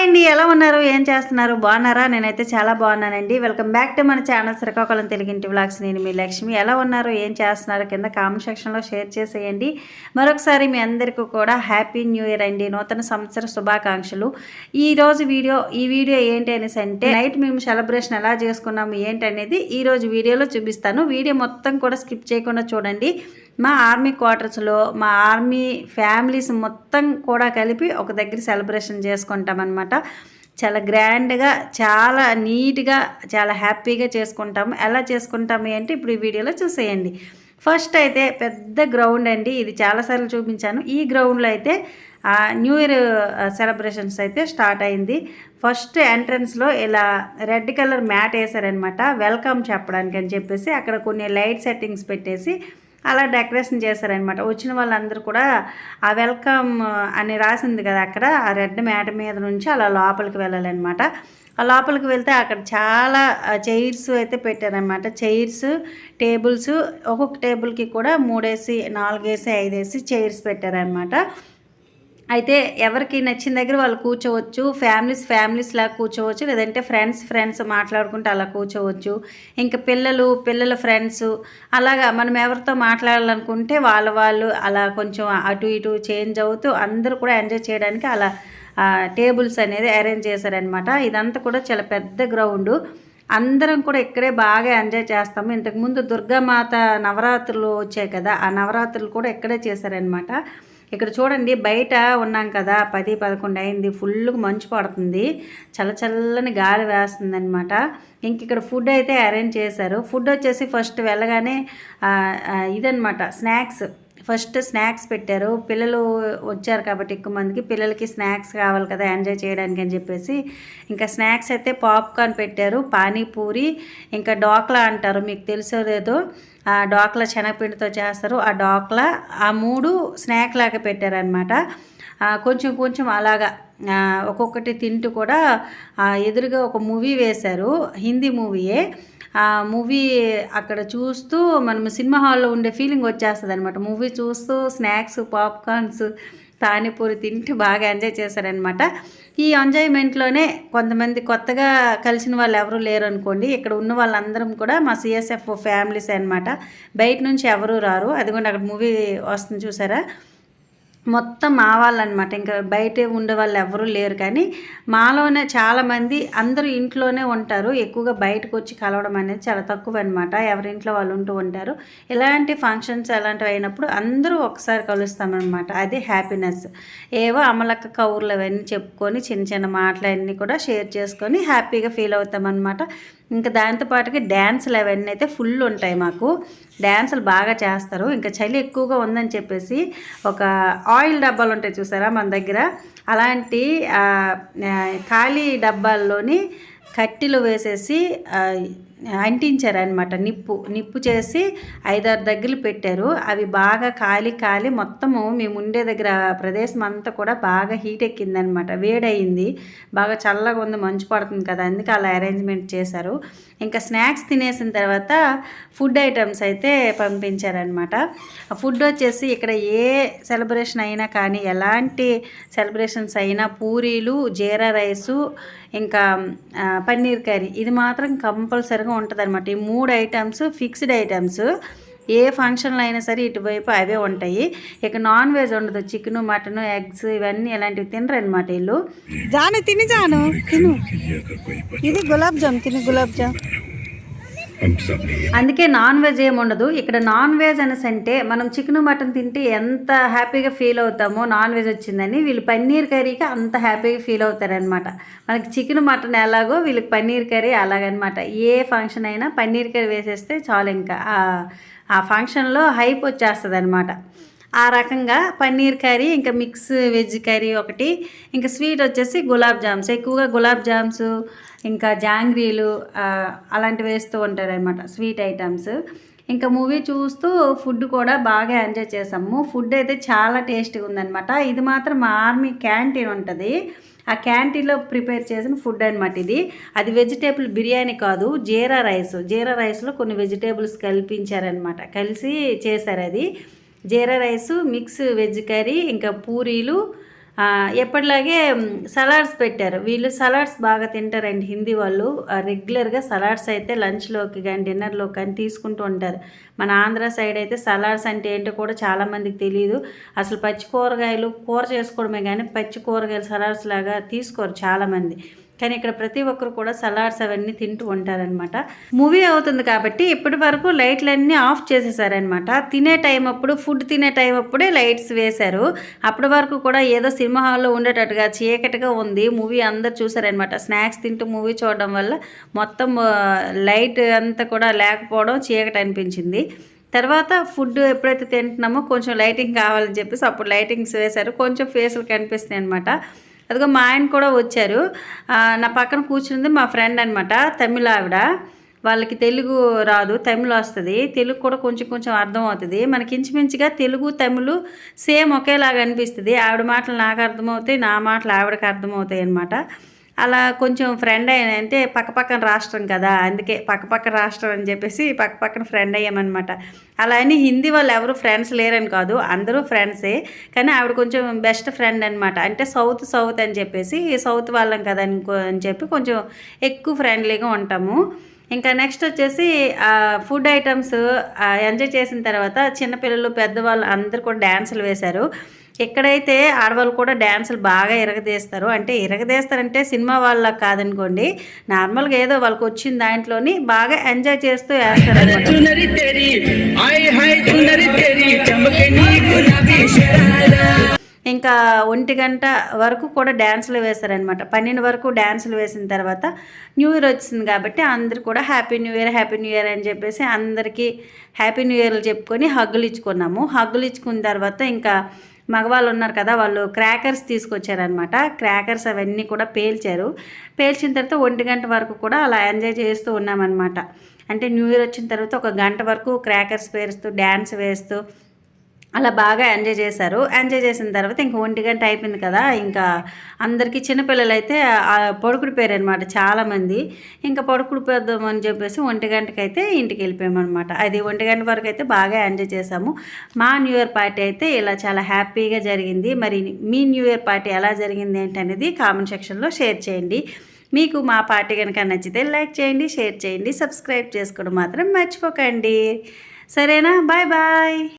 Hi అండి ఎలా ఉన్నారు? ఏం చేస్తున్నారు? బాగున్నారా? నేనైతే చాలా బాగున్నానండి. వెల్కమ్ బ్యాక్ టు మన ఛానల్ శ్రీకాకుళం తెలుగింటి వ్లాగ్స్. నేను మీ లక్ష్మి. ఎలా ఉన్నారు? ఏం చేస్తున్నారు? కింద కామెంట్ సెక్షన్లో షేర్ చేసేయండి. మరొకసారి మీ అందరికీ కూడా హ్యాపీ న్యూ ఇయర్ అండి. నూతన సంవత్సర శుభాకాంక్షలు. ఈరోజు వీడియో ఈ వీడియో ఏంటి అనేసి అంటే నైట్ మేము సెలబ్రేషన్ ఎలా చేసుకున్నాము ఏంటి అనేది ఈరోజు వీడియోలో చూపిస్తాను. వీడియో మొత్తం కూడా స్కిప్ చేయకుండా చూడండి. మా ఆర్మీ క్వార్టర్స్లో మా ఆర్మీ ఫ్యామిలీస్ మొత్తం కూడా కలిపి ఒక దగ్గర సెలబ్రేషన్ చేసుకుంటామన్నమాట. చాలా గ్రాండ్గా చాలా నీట్గా చాలా హ్యాపీగా చేసుకుంటాము. ఎలా చేసుకుంటాము ఏంటి ఇప్పుడు ఈ వీడియోలో చూసేయండి. ఫస్ట్ అయితే పెద్ద గ్రౌండ్ అండి. ఇది చాలాసార్లు చూపించాను. ఈ గ్రౌండ్లో అయితే ఆ, న్యూ ఇయర్ సెలబ్రేషన్స్ అయితే స్టార్ట్ అయింది. ఫస్ట్ ఎంట్రన్స్లో ఇలా రెడ్ కలర్ మ్యాట్ వేసారనమాట వెల్కమ్ చెప్పడానికి అని చెప్పేసి అక్కడ కొన్ని లైట్ సెట్టింగ్స్ పెట్టేసి అలా డెకరేషన్ చేశారనమాట. వచ్చిన వాళ్ళందరూ కూడా ఆ వెల్కమ్ అని రాసింది కదా అక్కడ ఆ రెడ్ మ్యాట్ మీద నుంచి అలా లోపలికి వెళ్ళాలన్నమాట ఆ లోపలికి వెళ్తే అక్కడ చాలా చైర్స్ అయితే పెట్టారనమాట. చైర్స్ టేబుల్స్ ఒక్కొక్క టేబుల్కి కూడా మూడేసి నాలుగేసి ఐదేసి చైర్స్ పెట్టారనమాట. అయితే ఎవరికి నచ్చిన దగ్గర వాళ్ళు కూర్చోవచ్చు. ఫ్యామిలీస్ ఫ్యామిలీస్ లాగా కూర్చోవచ్చు. లేదంటే ఫ్రెండ్స్ ఫ్రెండ్స్ మాట్లాడుకుంటూ అలా కూర్చోవచ్చు. ఇంకా పిల్లలు పిల్లల ఫ్రెండ్స్ అలాగా మనం ఎవరితో మాట్లాడాలనుకుంటే వాళ్ళ వాళ్ళు అలా కొంచెం అటు ఇటు చేంజ్ అవుతూ అందరూ కూడా ఎంజాయ్ చేయడానికి అలా టేబుల్స్ అనేది అరేంజ్ చేశారనమాట ఇదంతా కూడా చాలా పెద్ద గ్రౌండ్ అందరం కూడా ఇక్కడే బాగా ఎంజాయ్ చేస్తాము. ఇంతకుముందు దుర్గామాత నవరాత్రులు వచ్చాయి కదా ఆ నవరాత్రులు కూడా ఇక్కడే చేశారనమాట ఇక్కడ చూడండి బయట ఉన్నాం కదా పది పదకొండు అయింది ఫుల్గా మంచు పడుతుంది చల్ల చల్లని గాలి వేస్తుంది అనమాట ఇంక ఇక్కడ ఫుడ్ అయితే అరేంజ్ చేశారు. ఫుడ్ వచ్చేసి ఫస్ట్ వెళ్ళగానే ఇదనమాట ఇదన్నమాట స్నాక్స్. ఫస్ట్ స్నాక్స్ పెట్టారు. పిల్లలు వచ్చారు కాబట్టి ఎక్కువ మందికి పిల్లలకి స్నాక్స్ కావాలి కదా ఎంజాయ్ చేయడానికి అని చెప్పేసి. ఇంకా స్నాక్స్ అయితే పాప్కార్న్ పెట్టారు పానీపూరి ఇంకా డోక్లా అంటారు. మీకు తెలుసో లేదో ఆ డోక్లా శనగపిండితో చేస్తారు. ఆ డోక్లా ఆ మూడు స్నాక్ లాగా పెట్టారనమాట కొంచెం కొంచెం అలాగా ఒక్కొక్కటి తింటూ కూడా ఎదురుగా ఒక మూవీ వేశారు హిందీ మూవీయే. మూవీ అక్కడ చూస్తూ మనం సినిమా హాల్లో ఉండే ఫీలింగ్ వచ్చేస్తుంది అనమాట మూవీ చూస్తూ స్నాక్స్ పాప్కార్న్స్ పానీపూరి తింటూ బాగా ఎంజాయ్ చేశారనమాట ఈ ఎంజాయ్మెంట్లోనే కొంతమంది కొత్తగా కలిసిన వాళ్ళు ఎవరూ లేరు అనుకోండి ఇక్కడ ఉన్న వాళ్ళందరం కూడా మా సిఎస్ఎఫ్ ఫ్యామిలీస్ అనమాట బయట నుంచి ఎవరూ రారు. అదిగోండి అక్కడ మూవీ వస్తుంది చూసారా? మొత్తం మా వాళ్ళనమాట. ఇంకా బయట ఉండే వాళ్ళు ఎవరూ లేరు కానీ మాలోనే చాలామంది అందరూ ఇంట్లోనే ఉంటారు. ఎక్కువగా బయటకు వచ్చి కలవడం అనేది చాలా తక్కువ అనమాట ఎవరింట్లో వాళ్ళు ఉంటూ ఉంటారు. ఇలాంటి ఫంక్షన్స్ అలాంటివి అయినప్పుడు అందరూ ఒకసారి కలుస్తామన్నమాట అది హ్యాపీనెస్. ఏవో అమలక్క కౌర్లు అవన్నీ చెప్పుకొని చిన్న చిన్న మాటలన్నీ కూడా షేర్ చేసుకొని హ్యాపీగా ఫీల్ అవుతామన్నమాట ఇంకా దాంతోపాటుకి డ్యాన్సులు అవన్నీ అయితే ఫుల్ ఉంటాయి మాకు. డ్యాన్సులు బాగా చేస్తారు. ఇంకా చలి ఎక్కువగా ఉందని చెప్పేసి ఒక ఆయిల్ డబ్బాలు ఉంటాయి చూసారా మన దగ్గర? అలాంటి ఖాళీ డబ్బాల్లోని కట్టిలు వేసేసి అంటించారనమాట నిప్పు నిప్పు చేసి ఐదారు దగ్గరలు పెట్టారు. అవి బాగా కాలి కాలి మొత్తము మేము ఉండే దగ్గర ప్రదేశం అంతా కూడా బాగా హీట్ ఎక్కిందనమాట వేడయింది. బాగా చల్లగా ఉంది మంచు పడుతుంది కదా అందుకే అలా అరేంజ్మెంట్ చేశారు. ఇంకా స్నాక్స్ తినేసిన తర్వాత ఫుడ్ ఐటమ్స్ అయితే పంపించారనమాట ఫుడ్ వచ్చేసి ఇక్కడ ఏ సెలబ్రేషన్ అయినా కానీ ఎలాంటి సెలబ్రేషన్స్ అయినా పూరీలు జీరా రైసు ఇంకా పన్నీర్ కర్రీ ఇది మాత్రం కంపల్సరీగా సూపర్గా ఉంటుంది అనమాట ఈ మూడు ఐటమ్స్ ఫిక్స్డ్ ఐటమ్స్ ఏ ఫంక్షన్లో అయినా సరే ఇటువైపు అవే ఉంటాయి. ఇక నాన్ వెజ్ ఉండదు. చికెన్ మటన్ ఎగ్స్ ఇవన్నీ ఇలాంటివి తినరు అనమాట వీళ్ళు. జాను తిని జాను తిను. ఇది గులాబ్ జామ్ తిని గులాబ్ జామ్. అందుకే నాన్ వెజ్ ఏమి ఉండదు. ఇక్కడ నాన్ వెజ్ అనేసి అంటే మనం చికెన్ మటన్ తింటే ఎంత హ్యాపీగా ఫీల్ అవుతామో నాన్ వెజ్ వచ్చిందని వీళ్ళు పన్నీర్ కర్రీకి అంత హ్యాపీగా ఫీల్ అవుతారనమాట మనకి చికెన్ మటన్ ఎలాగో వీళ్ళకి పన్నీర్ కర్రీ అలాగనమాట ఏ ఫంక్షన్ అయినా పన్నీర్ కర్రీ వేసేస్తే చాలు ఇంకా. ఆ- ఆ ఫంక్షన్లో హైప్ వచ్చేస్తుంది అనమాట ఆ రకంగా పన్నీర్ కర్రీ ఇంకా మిక్స్ వెజ్ కర్రీ ఒకటి ఇంకా స్వీట్ వచ్చేసి గులాబ్ జామ్స్. ఎక్కువగా గులాబ్ జామ్స్ ఇంకా జాంగ్రీలు అలాంటివి వేస్తూ ఉంటారనమాట స్వీట్ ఐటమ్స్. ఇంకా మూవీ చూస్తూ ఫుడ్ కూడా బాగా ఎంజాయ్ చేసాము. ఫుడ్ అయితే చాలా టేస్ట్గా ఉందన్నమాట. ఇది మాత్రం మా ఆర్మీ క్యాంటీన్ ఉంటుంది. ఆ క్యాంటీన్లో ప్రిపేర్ చేసిన ఫుడ్ అనమాట ఇది. అది వెజిటేబుల్ బిర్యానీ కాదు జీరా రైస్. జీరా రైస్లో కొన్ని వెజిటేబుల్స్ కల్పించారనమాట కలిసి చేశారు అది. Jeera rice mix veg curry ఇంకా పూరీలు ఎప్పటిలాగే సలాడ్స్ పెట్టారు. వీళ్ళు సలాడ్స్ బాగా తింటారండి హిందీ వాళ్ళు. రెగ్యులర్గా సలాడ్స్ అయితే లంచ్లోకి కానీ డిన్నర్లోకి కానీ తీసుకుంటూ ఉంటారు. మన ఆంధ్ర సైడ్ అయితే సలాడ్స్ అంటే ఏంటో కూడా చాలామందికి తెలియదు అసలు పచ్చి కూరగాయలు కూర చేసుకోవడమే కానీ పచ్చి కూరగాయలు సలాడ్స్ లాగా తీసుకోరు చాలామంది కానీ ఇక్కడ ప్రతి ఒక్కరు కూడా సలాడ్స్ అవన్నీ తింటూ ఉంటారనమాట మూవీ అవుతుంది కాబట్టి ఇప్పటి వరకు లైట్లన్నీ ఆఫ్ చేసేసారనమాట తినే టైం అప్పుడు ఫుడ్ తినే టైం అప్పుడే లైట్స్ వేశారు. అప్పటి వరకు కూడా ఏదో సినిమా హాల్లో ఉండేటట్టుగా చీకటిగా ఉంది. మూవీ అందరు చూసారనమాట స్నాక్స్ తింటూ మూవీ చూడడం వల్ల మొత్తం లైట్ అంతా కూడా లేకపోవడం చీకటి అనిపించింది. తర్వాత ఫుడ్ ఎప్పుడైతే తింటున్నామో కొంచెం లైటింగ్ కావాలని చెప్పేసి అప్పుడు లైటింగ్స్ వేశారు. కొంచెం ఫేసులు కనిపిస్తున్నాయి అనమాట అదిగో మా ఆయన కూడా వచ్చారు. నా పక్కన కూర్చుంది మా ఫ్రెండ్ అనమాట తమిళ ఆవిడ. వాళ్ళకి తెలుగు రాదు తమిళ వస్తుంది. తెలుగు కూడా కొంచెం కొంచెం అర్థం అవుతుంది. మనకి ఇంచుమించుగా తెలుగు తమిళ్ సేమ్ ఒకేలాగా అనిపిస్తుంది. ఆవిడ మాటలు నాకు అర్థమవుతాయి నా మాటలు ఆవిడకి అర్థమవుతాయి అనమాట అలా కొంచెం ఫ్రెండ్ అయిన అంటే పక్కపక్కన రాష్ట్రం కదా అందుకే పక్కపక్క రాష్ట్రం అని చెప్పేసి పక్కపక్కన ఫ్రెండ్ అయ్యామన్నమాట. అలా అని హిందీ వాళ్ళు ఎవరు ఫ్రెండ్స్ లేరని కాదు అందరూ ఫ్రెండ్సే కానీ ఆవిడ కొంచెం బెస్ట్ ఫ్రెండ్ అనమాట అంటే సౌత్ సౌత్ అని చెప్పేసి సౌత్ వాళ్ళం కదా అనుకో అని చెప్పి కొంచెం ఎక్కువ ఫ్రెండ్లీగా ఉంటాము. ఇంకా నెక్స్ట్ వచ్చేసి ఫుడ్ ఐటమ్స్ ఎంజాయ్ చేసిన తర్వాత చిన్నపిల్లలు పెద్దవాళ్ళు అందరు కూడా డ్యాన్సులు వేశారు. ఎక్కడైతే ఆడవాళ్ళు కూడా డ్యాన్సులు బాగా ఇరగదీస్తారు అంటే ఇరగదీస్తారంటే సినిమా వాళ్ళకి కాదనుకోండి. నార్మల్గా ఏదో వాళ్ళకి వచ్చిన దాంట్లోని బాగా ఎంజాయ్ చేస్తూ వేస్తారు ఇంకా ఒంటి గంట వరకు కూడా డ్యాన్సులు వేస్తారనమాట పన్నెండు వరకు డ్యాన్సులు వేసిన తర్వాత న్యూ ఇయర్ వచ్చింది కాబట్టి అందరు కూడా happy new year happy new year అని చెప్పేసి అందరికీ హ్యాపీ న్యూ ఇయర్లు చెప్పుకొని హగ్గులు ఇచ్చుకున్నాము. హగ్గులు ఇచ్చుకున్న తర్వాత ఇంకా మగవాళ్ళు ఉన్నారు కదా వాళ్ళు క్రాకర్స్ తీసుకొచ్చారనమాట క్రాకర్స్ అవన్నీ కూడా పేల్చారు. పేల్చిన తర్వాత ఒంటి గంట వరకు కూడా అలా ఎంజాయ్ చేస్తూ ఉన్నామన్నమాట. అంటే న్యూ ఇయర్ వచ్చిన తర్వాత ఒక గంట వరకు క్రాకర్స్ పేరుస్తూ డ్యాన్స్ వేస్తూ అలా బాగా ఎంజాయ్ చేశారు. ఎంజాయ్ చేసిన తర్వాత ఇంకా ఒంటి గంట అయిపోయింది కదా ఇంకా అందరికీ చిన్నపిల్లలు అయితే పడుకుడు పేరు అనమాట చాలామంది. ఇంకా పడుకుడు పేద్దామని చెప్పేసి ఒంటి గంటకి అయితే ఇంటికి వెళ్ళిపోయామన్నమాట. అది ఒంటి గంట వరకు అయితే బాగా ఎంజాయ్ చేసాము మా న్యూ ఇయర్ పార్టీ అయితే ఇలా చాలా హ్యాపీగా జరిగింది. మరి మీ న్యూ ఇయర్ పార్టీ ఎలా జరిగింది ఏంటనేది కామెంట్ సెక్షన్లో షేర్ చేయండి. మీకు మా పార్టీ కనుక నచ్చితే లైక్ చేయండి షేర్ చేయండి సబ్స్క్రైబ్ చేసుకోవడం మాత్రం మర్చిపోకండి. సరేనా? Bye bye.